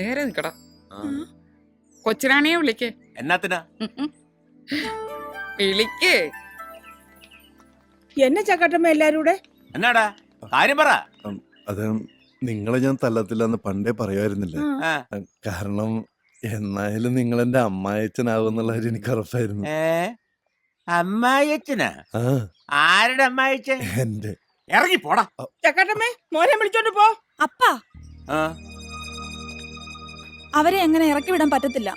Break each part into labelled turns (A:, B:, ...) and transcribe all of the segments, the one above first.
A: നേരെ നിക്കടാ. കൊച്ചിനാണിയെ വിളിക്കേ.
B: എന്നാത്തിനാ?
A: വിളിക്കേ.
C: എന്നെ ചക്കട്ടമ്മ എല്ലാരും കൂടെ?
B: എന്നാടാ? കാര്യം പറ.
D: അത് നിങ്ങളെ ഞാൻ തല്ലത്തില്ലെന്ന് പണ്ടേ പറയുമായിരുന്നില്ല. കാരണം എന്നായാലും നിങ്ങൾ എന്റെ അമ്മായച്ചനാവുന്നുള്ള കാര്യം എനിക്ക് ഉറപ്പായിരുന്നു. ആ.
B: ആരുടെ അമ്മായിച്ചൻ
D: എന്റെ.
B: ഇറങ്ങി പോടാ
C: ചക്കട്ടമ്മേ മോനെ വിളിച്ചോണ്ട് പോ.
E: അപ്പാ.
B: ആ,
E: അവരെ എങ്ങനെ ഇറക്കി വിടാൻ പറ്റത്തില്ല.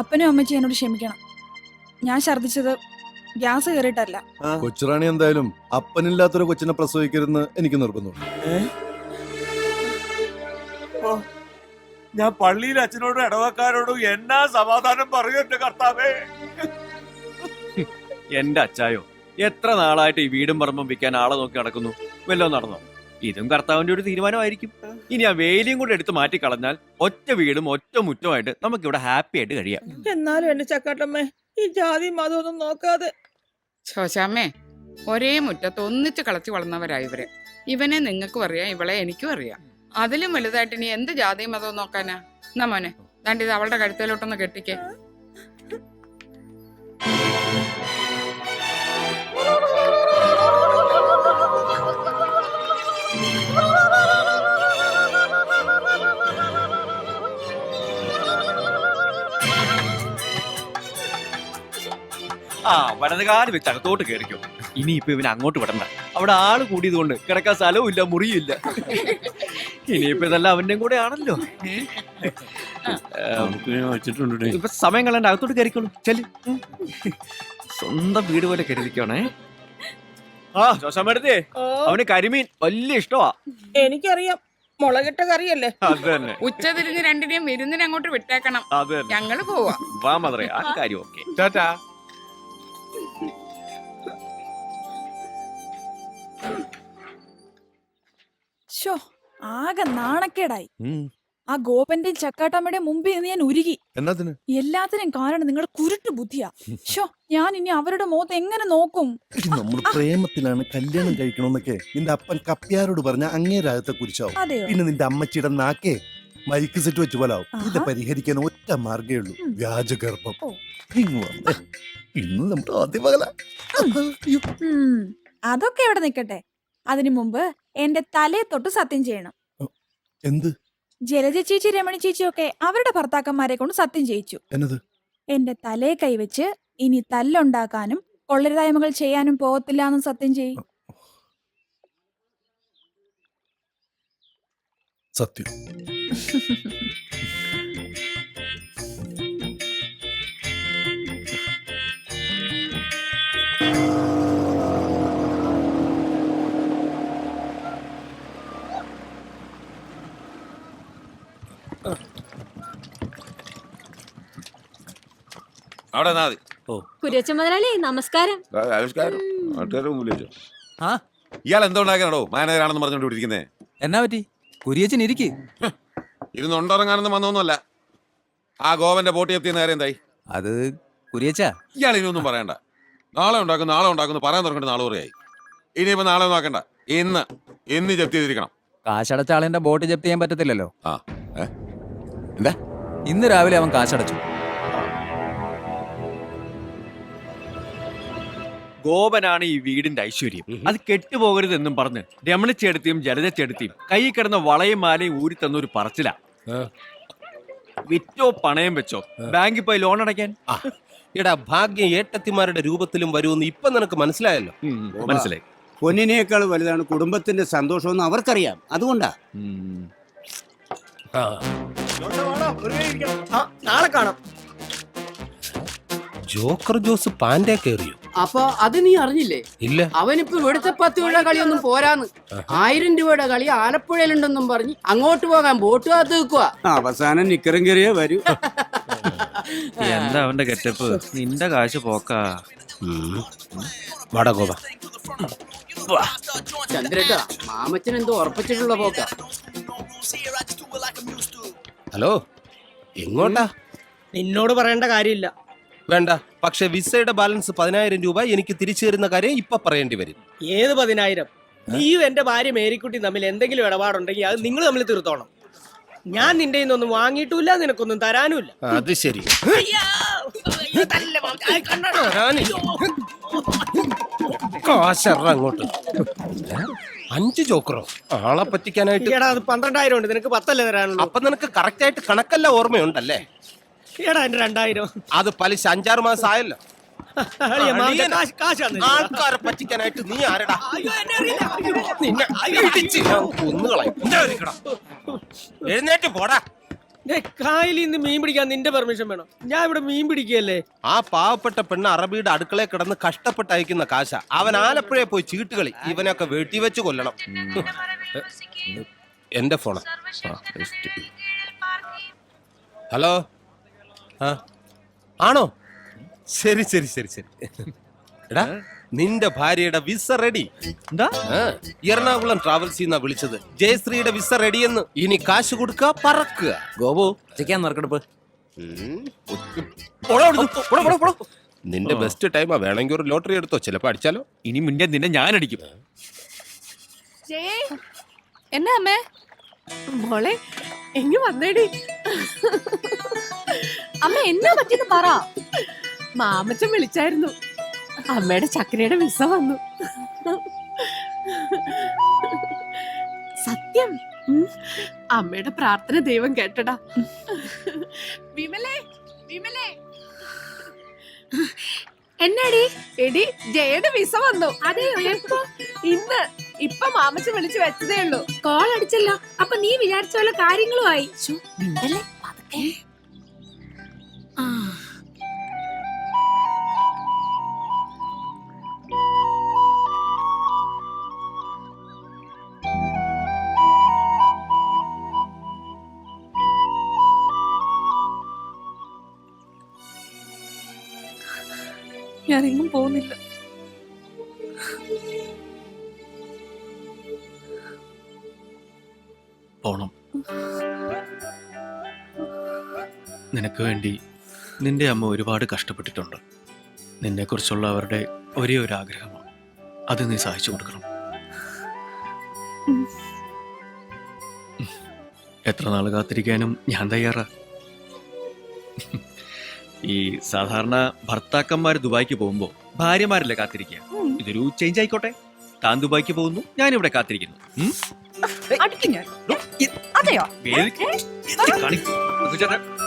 E: അപ്പനും അമ്മച്ചി എന്നോട് ക്ഷമിക്കണം. ഞാൻ ഛർദിച്ചത് ഗ്യാസ് കയറിയിട്ടല്ല.
D: കൊച്ചുറാണി എന്തായാലും അപ്പനില്ലാത്തൊരു കൊച്ചിനെ പ്രസവിക്കരുതെന്ന് എനിക്ക് നിർബന്ധമുണ്ട്.
B: ഞാൻ പള്ളിയിൽ അച്ഛനോടും ഇടവക്കാരോടും എന്നാ സമാധാനം പറയൂ എന്റെ കർത്താവേ?
F: എന്റെ അച്ചായോ എത്ര നാളായിട്ട് ഈ വീടും പറമ്പും വിൽക്കാൻ ആളെ നോക്കി നടക്കുന്നു? വല്ലോ നടന്നോ? ഇതും കർത്താവിന്റെ ഒരു തീരുമാനമായിരിക്കും. ഇനി ആ വേലിയും കൂടെ എടുത്ത് മാറ്റി കളഞ്ഞാൽ ഒറ്റ വീടും ഒറ്റ മുറ്റമായിട്ട് നമുക്ക് ഇവിടെ ഹാപ്പി ആയിട്ട് കഴിയാം.
C: എന്നാലും എന്റെ ചക്കാട്ടമ്മേ ഈ ജാതി മതമൊന്നും നോക്കാതെ.
A: ശോശാമ്മേ ഒരേ മുറ്റത്ത് ഒന്നിച്ച് കളച്ചു വളർന്നവരാ ഇവർ. ഇവനെ നിങ്ങൾക്കും അറിയാം ഇവളെ എനിക്കും അറിയാം. അതിലും വലുതായിട്ട് ഇനി എന്ത് ജാതി മതവും നോക്കാനാ? എന്നാ മോനെ ദാണ്ടിത് അവളുടെ കഴുത്തേലോട്ടൊന്ന് കെട്ടിക്കേ.
F: ആ വലതുകാലം വെച്ച് അകത്തോട്ട് കയറിക്കോ ഇനിയിപ്പോ ഇവന് അങ്ങോട്ട് വിടണ്ട. അവിടെ ആൾ കൂടിയത് കൊണ്ട് കിടക്കാൻ സ്ഥലവും ഇല്ല മുറിയും ഇല്ല. ഇനിയിപ്പോ ഇതെല്ലാം അവന്റെയും കൂടെ ആണല്ലോ.
B: വെച്ചിട്ടുണ്ട്
F: ഇപ്പൊ സമയം കളയണ്ട അകത്തോട്ട് കയറിക്കോളൂ ചെൽ ഉം. സ്വന്തം വീട് പോലെ കരുതിക്കോണേ. ആ ശോശാമടുത്തേ
C: ഓ
F: അവന് കരിമീൻ വലിയ ഇഷ്ടമാ
C: എനിക്കറിയാം. മുളകിട്ട കറിയല്ലേ?
F: അത് തന്നെ.
A: ഉച്ച തിരിഞ്ഞ് രണ്ടിനെയും വിരുന്നിന് അങ്ങോട്ട് വിട്ടേക്കണം.
F: അത് തന്നെ.
A: ഞങ്ങൾ പോവാ.
F: വാ മദറേ. ആ കാര്യം ഓക്കെ.
B: ടാറ്റാ.
E: ഷോ ആകെ നാണക്കേടായി. ആ ഗോപന്റെയും ചക്കാട്ടമ്മയുടെ മുമ്പിൽ നിന്ന് ഞാൻ ഉരുകി.
D: എന്നാത്തിന്?
E: എല്ലാത്തിനും കാരണം നിങ്ങളുടെ കുരുട്ട് ബുദ്ധിയാ. ഷോ ഞാൻ ഇനി അവരുടെ മുഖത്ത് എങ്ങനെ നോക്കും?
D: നമ്മൾ പ്രേമത്തിലാണ് കല്യാണം കഴിക്കണമെന്നൊക്കെ നിന്റെ അപ്പൻ കപ്പ്യാരോട് പറഞ്ഞ അങ്ങേ രാഗത്തെ കുറിച്ചാവും പിന്നെ നിന്റെ അമ്മച്ചിയുടെ നാക്കേ മൈക്ക് സെറ്റ് വെച്ച് പോലാവും ഇത്. പരിഹരിക്കാൻ ഒറ്റ മാർഗേ ഉള്ളൂ. വ്യാജഗർഭം. ഇന്ന് നമ്മുടെ ആദ്യ പകല
E: അതൊക്കെ എവിടെ നിക്കട്ടെ? അതിനു മുമ്പ് എന്റെ തലയെ തൊട്ട് സത്യം ചെയ്യണം.
D: എന്ത്?
E: ജലജ ചേച്ചി രമണി ചേച്ചിയൊക്കെ അവരുടെ ഭർത്താക്കന്മാരെ കൊണ്ട് സത്യം ചെയ്യിച്ചു.
D: എന്നത്?
E: എന്റെ തലയെ കൈവച്ച് ഇനി തല്ലുണ്ടാക്കാനും കൊള്ളരുതായ്മകൾ ചെയ്യാനും പോകത്തില്ല എന്ന് സത്യം ചെയ്യും
D: സത്യം.
B: അവിടെ നിന്നാ മതി.
G: കുര്യച്ച മുതലാളി നമസ്കാരം.
B: ആവിഷ്കാരം നാട്ടുകാരുടെ മുമ്പിൽ വെച്ചോ
H: ആ?
B: ഇയാൾ എന്തുണ്ടാക്കാനോ മാനേജറാണെന്ന് പറഞ്ഞോണ്ട് ഇരിക്കുന്നേ
H: എന്നാ പറ്റി? കുരിയച്ചൻ ഇരിക്ക്.
B: ഇരുന്ന് ഉണ്ടറങ്ങാനൊന്നും വന്നൊന്നുമല്ല. ആ ഗോവന്റെ ബോട്ടി എത്തിയ നേരം എന്തായി?
H: അത് കുരിയച്ച.
B: ഇയാൾ ഇനിയൊന്നും പറയണ്ട. നാളെ ഉണ്ടാക്കും നാളെ ഉണ്ടാക്കുന്നു പറയാൻ തുടങ്ങിട്ട് നാളെ കുറയായി. ഇനിയിപ്പോ നാളെ നോക്കണ്ട ഇന്ന് ഇന്ന് ജപ്തി ചെയ്തിരിക്കണം.
H: കാശടച്ച ആളിന്റെ ബോട്ട് ജപ്തി ചെയ്യാൻ പറ്റത്തില്ലല്ലോ.
B: ആ ഏ? എന്താ?
H: ഇന്ന് രാവിലെ അവൻ കാശടച്ചു.
F: ഗോപനാണ് ഈ വീടിന്റെ ഐശ്വര്യം. അത് കെട്ടുപോകരുത് എന്നും പറഞ്ഞ് രമണിച്ചെടുത്തിയും ജലജച്ചെടുത്തിയും കൈ കിടന്ന വളയും മാലയും ഊരി തന്ന ഒരു പറച്ചില. വിറ്റോ പണയം വെച്ചോ? ബാങ്കിൽ പോയി ലോൺ അടയ്ക്കാൻ?
I: എടാ ഭാഗ്യം ഏട്ടത്തിമാരുടെ രൂപത്തിലും വരുമെന്ന് ഇപ്പൊ നിനക്ക് മനസ്സിലായല്ലോ.
F: മനസ്സിലായി.
J: പൊന്നിനേക്കാൾ വലുതാണ് കുടുംബത്തിന്റെ സന്തോഷമെന്ന് അവർക്കറിയാം. അതുകൊണ്ടാ.
F: ഉം.
J: നാളെ കാണാം.
I: ജോക്കർ ജോസ് പാൻഡേ കയറിയോ?
G: അപ്പൊ അത് നീ അറിഞ്ഞില്ലേ?
I: ഇല്ല.
G: അവനിപ്പോ ഇവിടുത്തെ പത്ത് രൂപയുടെ കളിയൊന്നും പോരാന്ന്. ആയിരം രൂപയുടെ കളി ആലപ്പുഴയിലുണ്ടെന്നും പറഞ്ഞ് അങ്ങോട്ട് പോകാൻ ബോട്ട് കാത്ത് നിൽക്കുക
J: അവസാനം നിക്കറും കയറിയേ വരൂ.
F: എന്താ അവന്റെ കെറ്റപ്പ് നിന്റെ കാശ് പോക്കാ.
I: വടകോപ
G: ചന്ദ്രേട്ടാ മാമച്ചൻ എന്തോ ഉറപ്പിച്ചിട്ടുള്ള പോക്ക.
I: ഹലോ എങ്ങോട്ടാ?
J: നിന്നോട് പറയേണ്ട കാര്യമില്ല.
I: വേണ്ട പക്ഷെ വിസയുടെ ബാലൻസ് പതിനായിരം രൂപ എനിക്ക് തിരിച്ചു തരുന്ന കാര്യം ഇപ്പൊ പറയേണ്ടി വരും.
J: ഏത് പതിനായിരം? നീയും എന്റെ ഭാര്യ മേരിക്കുട്ടി തമ്മിൽ എന്തെങ്കിലും ഇടപാടുണ്ടെങ്കിൽ അത് നിങ്ങൾ തമ്മിൽ തീർത്തോണം
C: ഞാൻ നിന്റെ ഒന്നും വാങ്ങിയിട്ടില്ല നിനക്കൊന്നും തരാനുമില്ല.
I: അത് ശരി. കാശറ അങ്ങോട്ട്? അഞ്ച് ജോക്കറോ ആളെ പറ്റിക്കാനായിട്ട്
C: എടാ അത് പന്ത്രണ്ടായിരം ഉണ്ട് നിനക്ക് പത്തല്ലേ തരാനുള്ളൂ
I: അപ്പൊ നിനക്ക് കറക്റ്റ് ആയിട്ട് കണക്കല്ല ഓർമ്മയുണ്ടല്ലേ
C: എടാ എന്റെ രണ്ടായിരം
I: അത് പലിശ അഞ്ചാറ് മാസം ആയല്ലോ
C: അളിയാ, മാമന്റെ. കാശ്- കാശ് തന്നില്ല.
I: ആൾക്കാരെ പറ്റിക്കാനായിട്ട് നീ ആരടാ
C: അയ്യോ, എന്നെ അറിയില്ല. അയ്യോ.
I: നിന്നെ ഇടിച്ച് ഞാൻ കൊന്നുകളയും. എഴുന്നേറ്റ് പോടാ
C: കായലിൽ നിന്ന് മീൻ പിടിക്കാൻ നിന്റെ പെർമിഷൻ വേണം. ഞാൻ ഇവിടെ മീൻ പിടിക്കുകയല്ലേ?
I: ആ പാവപ്പെട്ട പെണ്ണ് അറബിയുടെ അടുക്കളയിൽ കിടന്ന് കഷ്ടപ്പെട്ട് അയക്കുന്ന കാശ. അവൻ ആലപ്പുഴയെ പോയി ചീട്ടുകളി ഇവനൊക്കെ വെട്ടിവെച്ച് കൊല്ലണം. എന്റെ ഫോണ്. ഹലോ? ആ. ആണോ? ശരി ശരി ശരി ശരി. എടാ നിന്റെ ഭാര്യയുടെ വിസ റെഡി.
F: എന്താ?
I: എറണാകുളം ട്രാവൽസ് നിന്നാ വിളിച്ചത്. ജയശ്രീയുടെ വിസ റെഡി എന്ന് ഇനി കാശ് കൊടുക്ക പറക്കുക.
H: ഗോപു. ഉച്ചയ്ക്കാൻ നറുക്കെടുപ്പ്.
I: നിന്റെ ബെസ്റ്റ് ടൈമാ വേണമെങ്കിൽ ഒരു ലോട്ടറി എടുത്തോ. ചിലപ്പോ അടിച്ചാലോ?
F: ഇനി മുന്നേ നിന്നെ ഞാൻ അടിക്കും
E: എന്നാ അമ്മേ?
K: മോളെ എങ്ങി വന്നേടി?
E: അമ്മ എന്നാ പറ്റിയെന്ന് പറ.
K: മാമച്ചൻ വിളിച്ചായിരുന്നു. അമ്മയുടെ ചക്കരയുടെ വിസ വന്നു. സത്യം. അമ്മയുടെ പ്രാർത്ഥന ദൈവം കേട്ടടാ. വിമലേ വിമലേ. എന്നാടി? എടി ജയയുടെ വിസ വന്നു. എപ്പോ? ഇന്ന്. ഇപ്പൊ മാമച്ച വിളിച്ചു വെച്ചതേ ഉള്ളൂ. കോൾ അടിച്ചല്ലോ. അപ്പൊ നീ വിചാരിച്ച പോലെ കാര്യങ്ങളുമായി.
E: ഞാൻ എങ്ങും പോകുന്നില്ല.
F: പോണം. നിനക്ക് വേണ്ടി നിന്റെ അമ്മ ഒരുപാട് കഷ്ടപ്പെട്ടിട്ടുണ്ട്. നിന്നെക്കുറിച്ചുള്ള അവരുടെ ഒരേ ഒരു ആഗ്രഹമാണ്. അത് നീ സഹായിച്ചു കൊടുക്കണം. എത്ര നാൾ കാത്തിരിക്കാനും ഞാൻ തയ്യാറാ. ഈ സാധാരണ ഭർത്താക്കന്മാർ ദുബായിക്ക് പോകുമ്പോ ഭാര്യമാരല്ലേ കാത്തിരിക്കുക? ഇതൊരു ചേഞ്ച് ആയിക്കോട്ടെ. താൻ ദുബായിക്ക് പോകുന്നു ഇവിടെ കാത്തിരിക്കുന്നു. ഉം?
E: അടിക്കും ഞാൻ. അതെയോ?
F: വേദി- കാണിക്കൂ. ചേട്ടാ,